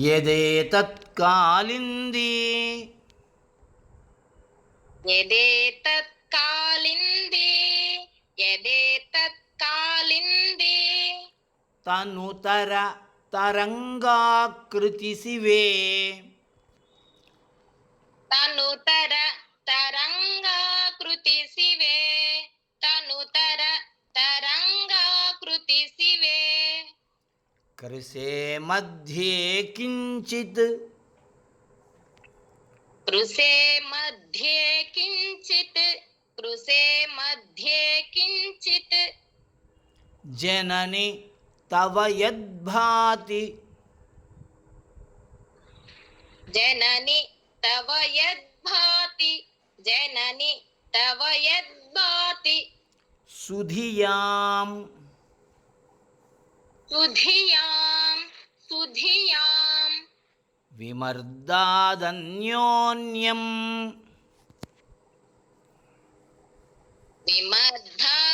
యదేతత్ కాలింది యదేతత్ కాలింది యదేతత్ కాలింది తనుతర తరంగాకృతి శివే తనుతర తరంగాకృతి శివే తనుతర తరంగాకృతి కృషే మధ్యే కించిత్. కృషే మధ్యే కించిత్ కృషే మధ్యే కించిత్. జనని తవ యద్భాతి. జనని తవ యద్భాతి జనని తవ యద్భాతి. సుధియాం సుధియాం సుధియాం విమర్దాదన్యోన్యం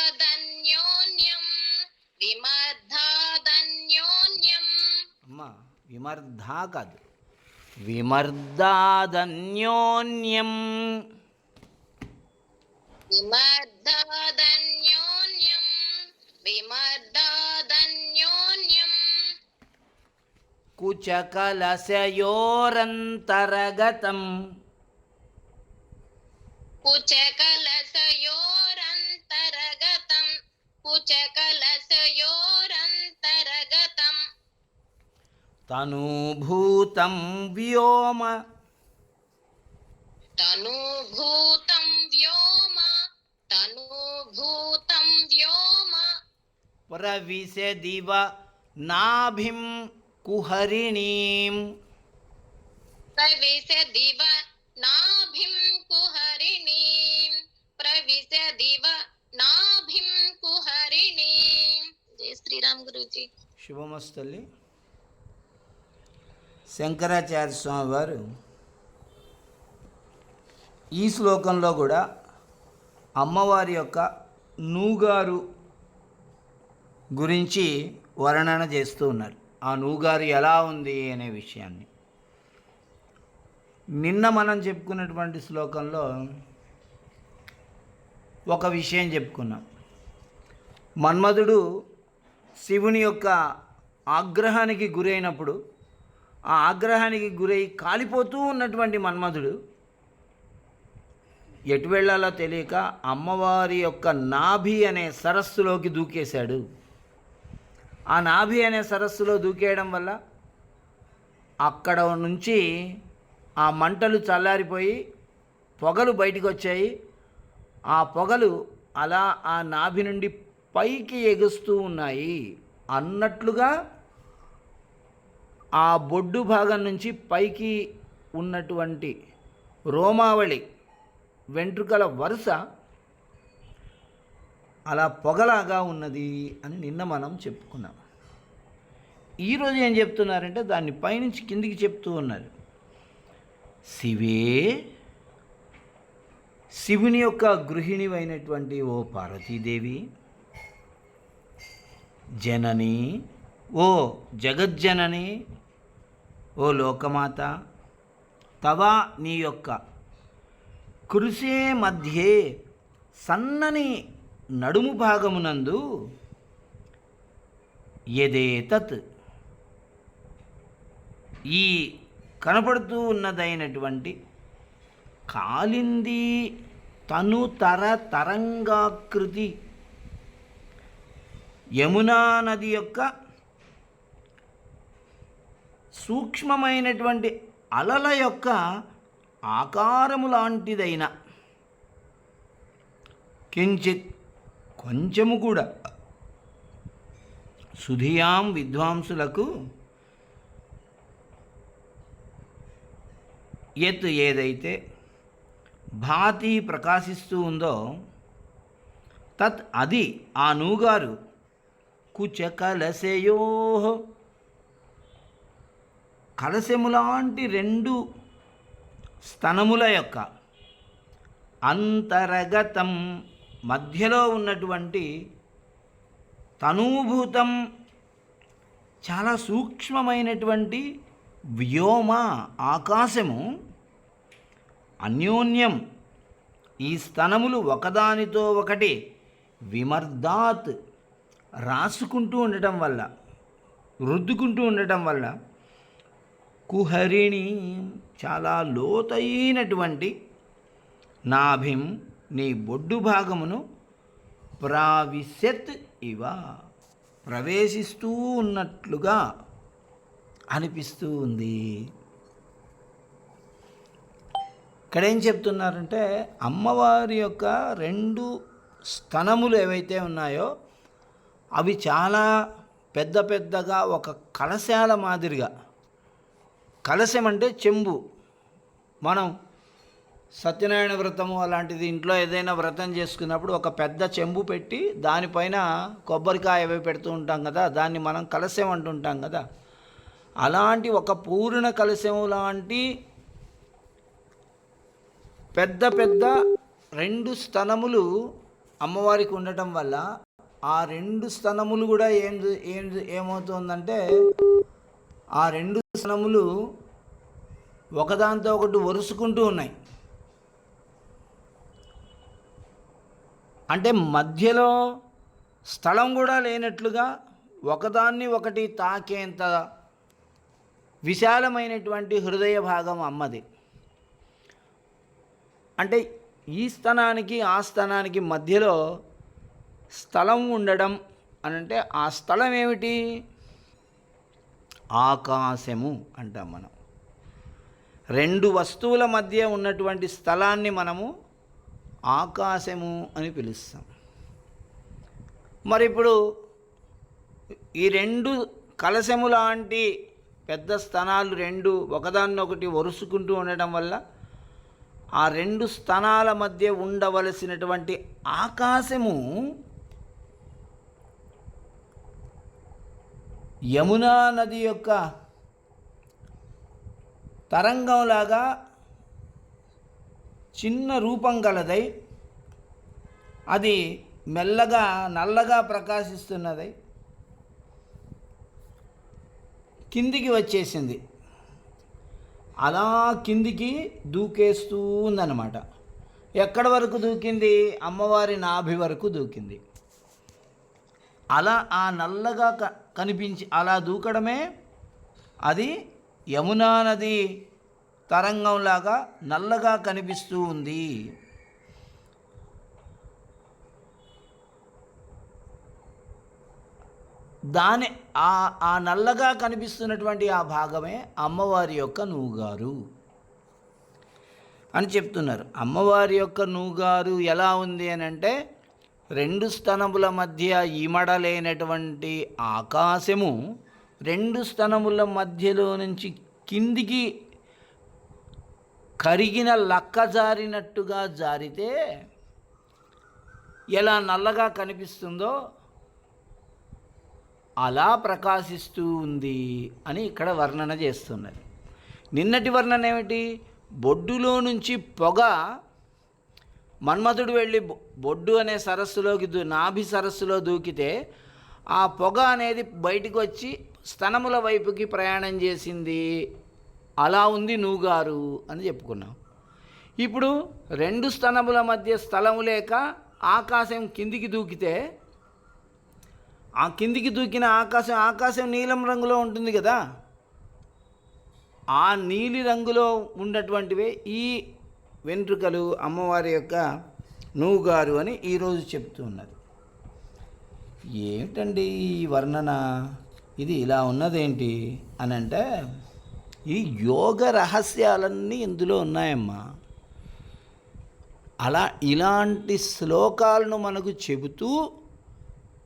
విమర్ధాదన్యోన్యం విమర్ధాదన్యోన్యం అమ్మ విమర్ధా కాదు విమర్దాదన్యోన్యం విమర్ధాదన్యోన్యం కుచకలశయోరంతరగతం. కుచకలసయోరంతరగతం కుచకలసయోరంతరగతం తనూభూతం వ్యోమ. తనూభూతం వ్యోమ. తనూభూతం వ్యోమ. ప్రవిశదివ నాభిం కుహరిణీం ప్రవిశదివ నాభిం కుహరిణీం ప్రవిశదివ నాభిం కుహరిణీం జై శ్రీరామ్ గురుజీ శుభమస్తల్లి శంకరాచార్య స్వామి వారు ఈ శ్లోకంలో కూడా అమ్మవారి యొక్క నూగారు గురించి వర్ణన చేస్తూ ఉన్నారు. ఆ నూగారు ఎలా ఉంది అనే విషయాన్ని. నిన్న మనం చెప్పుకున్నటువంటి శ్లోకంలో ఒక విషయం చెప్పుకున్నాం. మన్మధుడు శివుని యొక్క ఆగ్రహానికి గురైనప్పుడు ఆ ఆగ్రహానికి గురై కాలిపోతూ ఉన్నటువంటి మన్మధుడు ఎటు వెళ్ళాలో తెలియక అమ్మవారి యొక్క నాభి అనే సరస్సులోకి దూకేశాడు. ఆ నాభి అనే సరస్సులో దూకేయడం వల్ల అక్కడ నుంచి ఆ మంటలు చల్లారిపోయి పొగలు బయటికి వచ్చాయి ఆ పొగలు అలా ఆ నాభి నుండి పైకి ఎగుస్తూ ఉన్నాయి. అన్నట్లుగా ఆ బొడ్డు భాగం నుంచి పైకి ఉన్నటువంటి రోమావళి వెంట్రుకల వరుస అలా పొగలాగా ఉన్నది అని నిన్న మనం చెప్పుకున్నాం. ఈరోజు ఏం చెప్తున్నారంటే దాన్ని పైనుంచి కిందికి చెప్తూ ఉన్నారు. శివే శివుని యొక్క గృహిణివైనటువంటి ఓ పార్వతీదేవి జనని ఓ జగజ్జనని ఓ లోకమాత తవా నీ యొక్క కృషే మధ్యే సన్నని నడుము భాగమునందు ఎదేతత్ ఈ కనపడుతూ ఉన్నదైనటువంటి కాలింది తను తర తరంగాకృతి. యమునా నది యొక్క సూక్ష్మమైనటువంటి అలల యొక్క ఆకారము లాంటిదైన కించిత్ కొంచెము కూడా సుధియాం విద్వాంసులకు ఎత్ ఏదైతే భాతి ప్రకాశిస్తూ ఉందో తత్ అది ఆ నూగారు కుచకలసయో కలశములాంటి రెండు స్తనముల యొక్క అంతరగతం మధ్యలో ఉన్నటువంటి తనూభూతం చాలా సూక్ష్మమైనటువంటి వ్యోమ ఆకాశము అన్యోన్యం ఈ స్థనములు ఒకదానితో ఒకటి విమర్దాత్ రాసుకుంటూ ఉండటం వల్ల రుద్దుకుంటూ ఉండటం వల్ల కుహరిణి చాలా లోతైనటువంటి నాభిం నీ బొడ్డు భాగమును ప్రావిశత్ ఇవ. ప్రవేశిస్తూ ఉన్నట్లుగా అనిపిస్తూ ఉంది ఇక్కడ ఏం చెప్తున్నారంటే అమ్మవారి యొక్క రెండు స్తనములు ఏవైతే ఉన్నాయో అవి చాలా పెద్ద పెద్దగా ఒక కలశాల మాదిరిగా. కలశం అంటే చెంబు. మనం సత్యనారాయణ వ్రతము అలాంటిది ఇంట్లో ఏదైనా వ్రతం చేసుకున్నప్పుడు ఒక పెద్ద చెంబు పెట్టి దానిపైన కొబ్బరికాయ అవి పెడుతూ ఉంటాం కదా దాన్ని మనం కలశం అంటుంటాం కదా. అలాంటి ఒక పూర్ణ కలశం లాంటి పెద్ద పెద్ద రెండు స్తనములు అమ్మవారికి ఉండటం వల్ల ఆ రెండు స్తనములు కూడా ఏం ఏం ఏమవుతుందంటే ఆ రెండు స్తనములు ఒకదాంతో ఒకటి వరుసుకుంటూ ఉన్నాయి. అంటే మధ్యలో స్థలం కూడా లేనట్లుగా ఒకదాన్ని ఒకటి తాకేంత విశాలమైనటువంటి హృదయ భాగం అమ్మది. అంటే ఈ స్థనానికి ఆ స్థనానికి మధ్యలో స్థలం ఉండడం అని అంటే ఆ స్థలం ఏమిటి? ఆకాశము అంటాం మనం. రెండు వస్తువుల మధ్య ఉన్నటువంటి స్థలాన్ని మనము ఆకాశము అని పిలుస్తాం. మరి ఇప్పుడు ఈ రెండు కలశము లాంటి పెద్ద స్థనాలు రెండు ఒకదాన్నొకటి వరుసుకుంటూ ఉండటం వల్ల ఆ రెండు స్థనాల మధ్య ఉండవలసినటువంటి ఆకాశము యమునా నది యొక్క తరంగంలాగా చిన్న రూపం గలదై అది మెల్లగా నల్లగా ప్రకాశిస్తున్నదై కిందికి వచ్చేసింది. అలా కిందికి దూకేస్తూ ఉందన్నమాట. ఎక్కడి వరకు దూకింది? అమ్మవారి నాభి వరకు దూకింది. అలా ఆ నల్లగా క కనిపించి అలా దూకడమే అది యమునా నది తరంగంలాగా నల్లగా కనిపిస్తూ ఉంది. దాని ఆ ఆ నల్లగా కనిపిస్తున్నటువంటి ఆ భాగమే అమ్మవారి యొక్క నూగారు అని చెప్తున్నారు. అమ్మవారి యొక్క నూగారు ఎలా ఉంది అని అంటే రెండు స్తనముల మధ్య ఇమడలేనటువంటి ఆకాశము రెండు స్తనముల మధ్యలో నుంచి కిందికి కరిగిన లక్క జారినట్టుగా జారితే ఎలా నల్లగా కనిపిస్తుందో అలా ప్రకాశిస్తూ ఉంది అని ఇక్కడ వర్ణన చేస్తున్నది. నిన్నటి వర్ణన ఏమిటి? బొడ్డులో నుంచి పొగ మన్మధుడు వెళ్ళి బొడ్డు అనే సరస్సులోకి దూ నాభి సరస్సులో దూకితే ఆ పొగ అనేది బయటకు వచ్చి స్తనముల వైపుకి ప్రయాణం చేసింది. అలా ఉంది నువ్వు గారు అని చెప్పుకున్నాం. ఇప్పుడు రెండు స్తనముల మధ్య స్థలము లేక ఆకాశం కిందికి దూకితే ఆ కిందికి దూకిన ఆకాశం ఆకాశం నీలం రంగులో ఉంటుంది కదా? ఆ నీలి రంగులో ఉన్నటువంటివే ఈ వెంట్రుకలు అమ్మవారి యొక్క నువ్వుగారు అని ఈరోజు చెప్తూ ఉన్నది. ఏమిటండి ఈ వర్ణన? ఇది ఇలా ఉన్నదేంటి అని అంటే ఈ యోగ రహస్యాలన్నీ ఇందులో ఉన్నాయమ్మా. అలా ఇలాంటి శ్లోకాలను మనకు చెబుతూ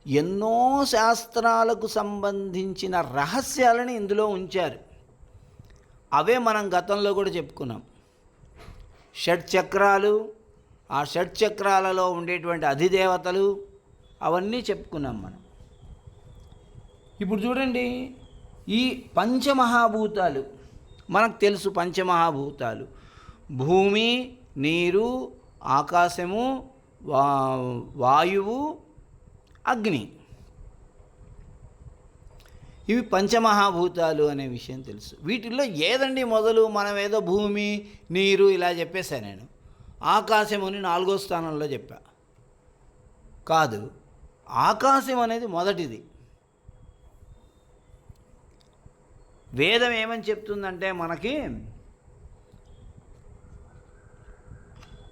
ఎన్నో శాస్త్రాలకు సంబంధించిన రహస్యాలను ఇందులో ఉంచారు. అవే మనం గతంలో కూడా చెప్పుకున్నాం. షట్ చక్రాలు ఆ షట్ చక్రాలలో ఉండేటువంటి అధిదేవతలు అవన్నీ చెప్పుకున్నాం మనం. ఇప్పుడు చూడండి ఈ పంచమహాభూతాలు మనకు తెలుసు పంచమహాభూతాలు. భూమి నీరు ఆకాశము వా వాయువు అగ్ని. ఇవి పంచమహాభూతాలు అనే విషయం తెలుసు. వీటిల్లో ఏదండి మొదలు? మనం ఏదో భూమి నీరు ఇలా చెప్పేశా నేను. ఆకాశం అని నాలుగో స్థానంలో చెప్పా. కాదు ఆకాశం అనేది మొదటిది. వేదం ఏమని చెప్తుందంటే మనకి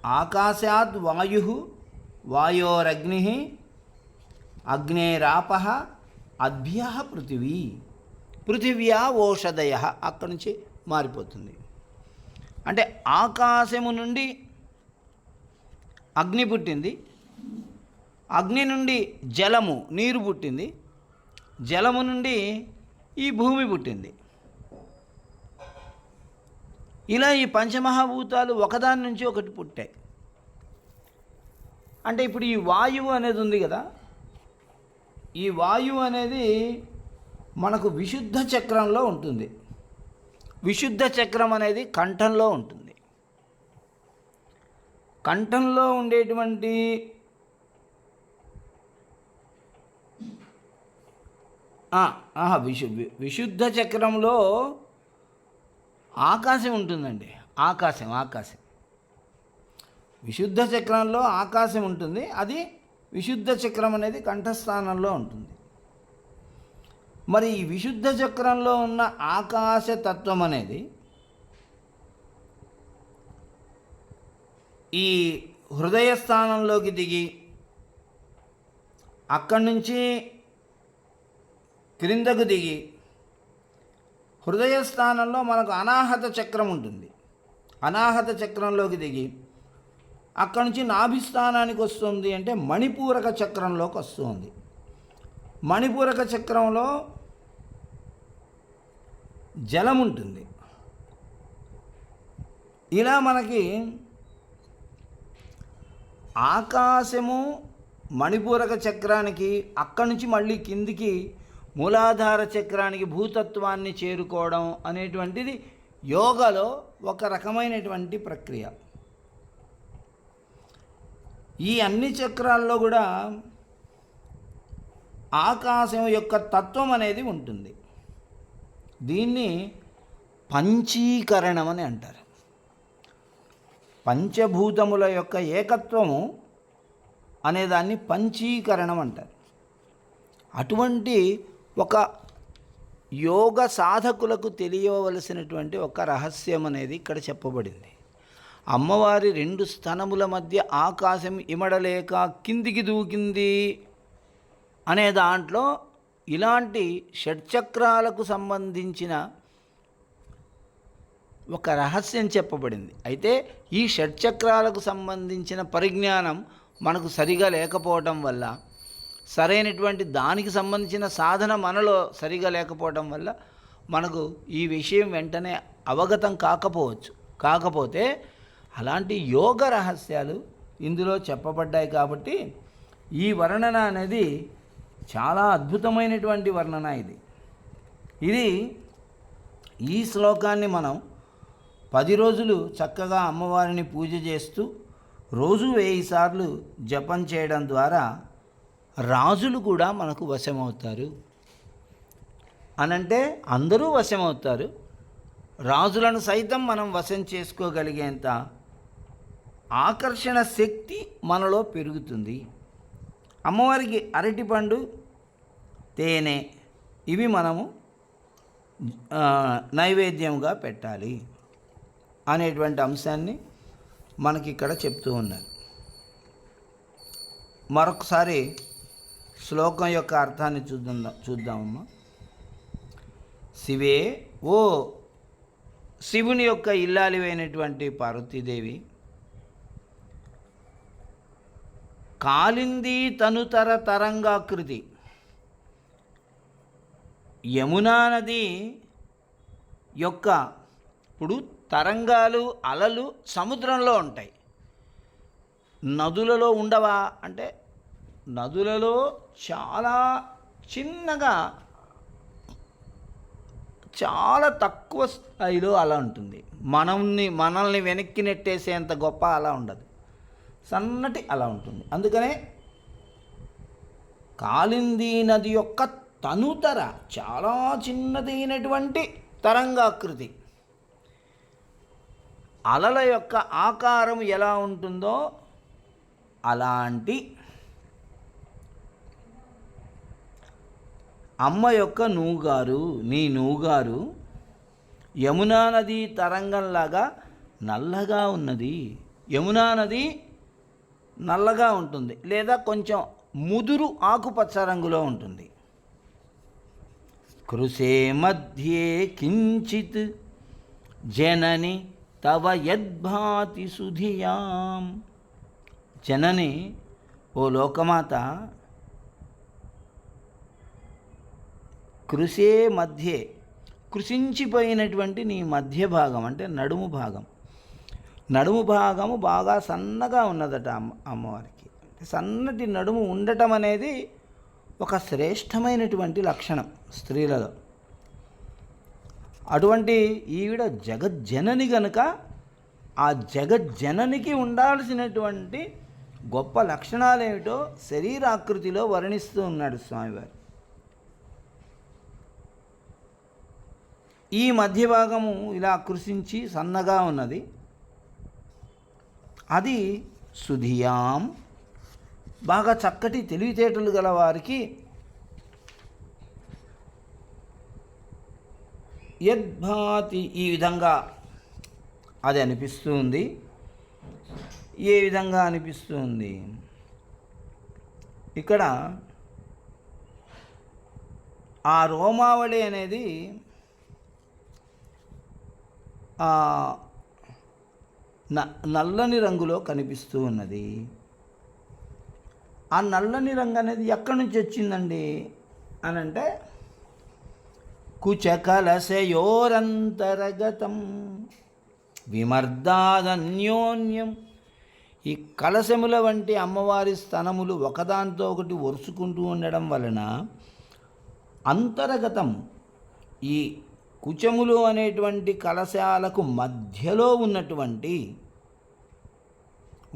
ఆకాశాద్ వాయు వాయోరగ్ని అగ్నేరాప అద్భ్య పృథివీ. పృథివ్యా ఓషధయ అక్కడి నుంచి మారిపోతుంది. అంటే ఆకాశము నుండి అగ్ని పుట్టింది అగ్ని నుండి జలము నీరు పుట్టింది జలము నుండి ఈ భూమి పుట్టింది. ఇలా ఈ పంచమహాభూతాలు ఒకదాని నుంచి ఒకటి పుట్టాయి. అంటే ఇప్పుడు ఈ వాయువు అనేది ఉంది కదా ఈ వాయువు అనేది మనకు విశుద్ధ చక్రంలో ఉంటుంది. విశుద్ధ చక్రం అనేది కంఠంలో ఉంటుంది. కంఠంలో ఉండేటువంటి విశు విశుద్ధ చక్రంలో ఆకాశం ఉంటుందండి. ఆకాశం ఆకాశం. విశుద్ధ చక్రంలో ఆకాశం ఉంటుంది. అది విశుద్ధ చక్రం అనేది కంఠస్థానంలో ఉంటుంది. మరి ఈ విశుద్ధ చక్రంలో ఉన్న ఆకాశ తత్వం అనేది ఈ హృదయ స్థానంలోకి దిగి అక్కడి నుంచి క్రిందకు దిగి హృదయ స్థానంలో మనకు అనాహత చక్రం ఉంటుంది. అనాహత చక్రంలోకి దిగి అక్కడి నుంచి నాభిస్థానానికి వస్తుంది అంటే మణిపూరక చక్రంలోకి వస్తుంది. మణిపూరక చక్రంలో జలం ఉంటుంది. ఇలా మనకి ఆకాశము మణిపూరక చక్రానికి అక్కడి నుంచి మళ్ళీ కిందికి మూలాధార చక్రానికి భూతత్వాన్ని చేరుకోవడం అనేటువంటిది యోగలో ఒక రకమైనటువంటి ప్రక్రియ. ఈ అన్ని చక్రాల్లో కూడా ఆకాశం యొక్క తత్వం అనేది ఉంటుంది. దీన్ని పంచీకరణం అని అంటారు. పంచభూతముల యొక్క ఏకత్వము అనేదాన్ని పంచీకరణం అంటారు. అటువంటి ఒక యోగ సాధకులకు తెలియవలసినటువంటి ఒక రహస్యం అనేది ఇక్కడ చెప్పబడింది. అమ్మవారి రెండు స్థనముల మధ్య ఆకాశం ఇమడలేక కిందికి దూకింది అనే దాంట్లో ఇలాంటి షట్చక్రాలకు సంబంధించిన ఒక రహస్యం చెప్పబడింది. అయితే ఈ షట్చక్రాలకు సంబంధించిన పరిజ్ఞానం మనకు సరిగా లేకపోవటం వల్ల సరైనటువంటి దానికి సంబంధించిన సాధన మనలో సరిగా లేకపోవడం వల్ల మనకు ఈ విషయం వెంటనే అవగతం కాకపోవచ్చు. కాకపోతే అలాంటి యోగ రహస్యాలు ఇందులో చెప్పబడ్డాయి కాబట్టి ఈ వర్ణన అనేది చాలా అద్భుతమైనటువంటి వర్ణన ఇది. ఇది ఈ శ్లోకాన్ని మనం పది రోజులు చక్కగా అమ్మవారిని పూజ చేస్తూ రోజు వెయ్యి సార్లు జపం చేయడం ద్వారా రాజులు కూడా మనకు వశమవుతారు. అనంటే అందరూ వశమవుతారు. రాజులను సైతం మనం వశం చేసుకోగలిగేంత ఆకర్షణ శక్తి మనలో పెరుగుతుంది. అమ్మవారికి అరటిపండు తేనె ఇవి మనము నైవేద్యంగా పెట్టాలి అనేటువంటి అంశాన్ని మనకి ఇక్కడ చెప్తూ ఉన్నారు. మరొకసారి శ్లోకం యొక్క అర్థాన్ని చూద్దాం చూద్దామమ్మా. శివే ఓ శివుని యొక్క ఇల్లాలివైనటువంటి పార్వతీదేవి కాలింది తనుతర తరంగాకృతి. యమునా నది యొక్క ఇప్పుడు తరంగాలు అలలు సముద్రంలో ఉంటాయి. నదులలో ఉండవా? అంటే నదులలో చాలా చిన్నగా చాలా తక్కువ స్థాయిలో అలా ఉంటుంది. మనల్ని మనల్ని వెనక్కి నెట్టేసేంత గొప్ప అలా ఉండదు. సన్నటి అలా ఉంటుంది. అందుకనే కాలింది నది యొక్క తనుతర చాలా చిన్నదైనటువంటి తరంగాకృతి. అలల యొక్క ఆకారం ఎలా ఉంటుందో అలాంటి అమ్మ యొక్క నూగారు నీ నూగారు యమునా నది తరంగంలాగా నల్లగా ఉన్నది. యమునా నది నల్లగా ఉంటుంది లేదా కొంచెం ముదురు ఆకుపచ్చ రంగులో ఉంటుంది. కృషే మధ్యే కించిత్ జనని తవ యద్భాతి సుధియాం. జనని ఓ లోకమాత కృషే మధ్యే. కృషించిపోయినటువంటి నీ మధ్య భాగం అంటే నడుము భాగం. నడుము భాగము బాగా సన్నగా ఉన్నదట అమ్మ అమ్మవారికి. సన్నటి నడుము ఉండటం అనేది ఒక శ్రేష్టమైనటువంటి లక్షణం స్త్రీలలో. అటువంటి ఈవిడ జగజ్జనని గనుక ఆ జగజ్జననికి ఉండాల్సినటువంటి గొప్ప లక్షణాలు ఏమిటో శరీరాకృతిలో వర్ణిస్తూ ఉన్నాడు స్వామివారు. ఈ మధ్య భాగము ఇలా కృషించి సన్నగా ఉన్నది. అది సుధియాం. బాగా చక్కటి తెలివితేటలు గల వారికి యద్భాతి ఈ విధంగా అది అనిపిస్తుంది. ఏ విధంగా అనిపిస్తుంది? ఇక్కడ ఆ రోమావళి అనేది నల్లని రంగులో కనిపిస్తూ ఉన్నది. ఆ నల్లని రంగు అనేది ఎక్కడి నుంచి వచ్చిందండి? అని అంటే కుచకలశయోరంతరగతం విమర్దాదన్యోన్యం. ఈ కలశముల వంటి అమ్మవారి స్థనములు ఒకదానితో ఒకటి ఒరుసుకుంటూ ఉండడం వలన అంతర్గతం ఈ కుచములు అనేటువంటి కలశాలకు మధ్యలో ఉన్నటువంటి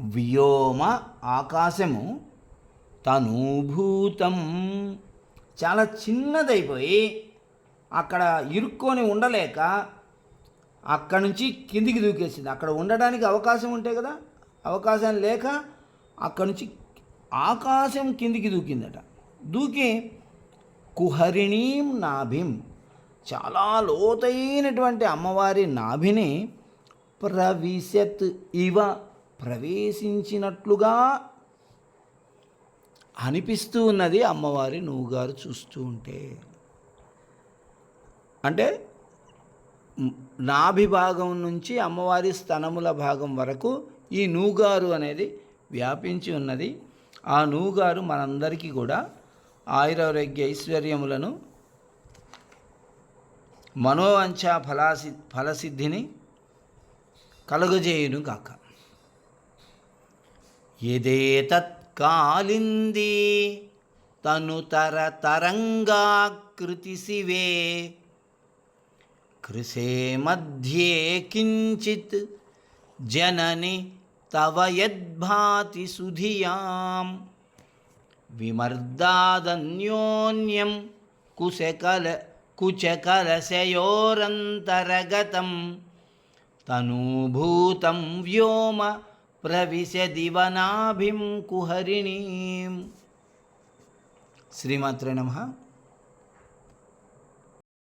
వ్యోమ ఆకాశము తనూభూతం. చాలా చిన్నదైపోయి అక్కడ ఇరుక్కొని ఉండలేక అక్కడ నుంచి కిందికి దూకేసింది. అక్కడ ఉండడానికి అవకాశం ఉంటే కదా అవకాశం లేక అక్కడి నుంచి ఆకాశం కిందికి దూకిందట. దూకి కుహరిణీం నాభిం. చాలా లోతైనటువంటి అమ్మవారి నాభిని ప్రవిశత్ ఇవ ప్రవేశించినట్లుగా అనిపిస్తూ ఉన్నది అమ్మవారి నువ్వుగారు చూస్తూ ఉంటే. అంటే నాభి భాగం నుంచి అమ్మవారి స్తనముల భాగం వరకు ఈ నూగారు అనేది వ్యాపించి ఉన్నది. ఆ నూగారు మనందరికీ కూడా ఆయురారోగ్య ఐశ్వర్యములను మనోవంఛ ఫలాసి ఫలసిద్ధిని కలుగజేయును గాక. ఎదేతత్కాలింది తను తరంగాకృతి శివే కృషే మధ్యే కించిత్ జనని తవ యద్భాతి సుధియాం. విమర్దాదన్యోన్యం కుశకల కుచకలశయోరంతరగతం తనూభూతం వ్యోమ ప్రవిశదివనాభిం కుహరిణీం. శ్రీమాత్రే నమ.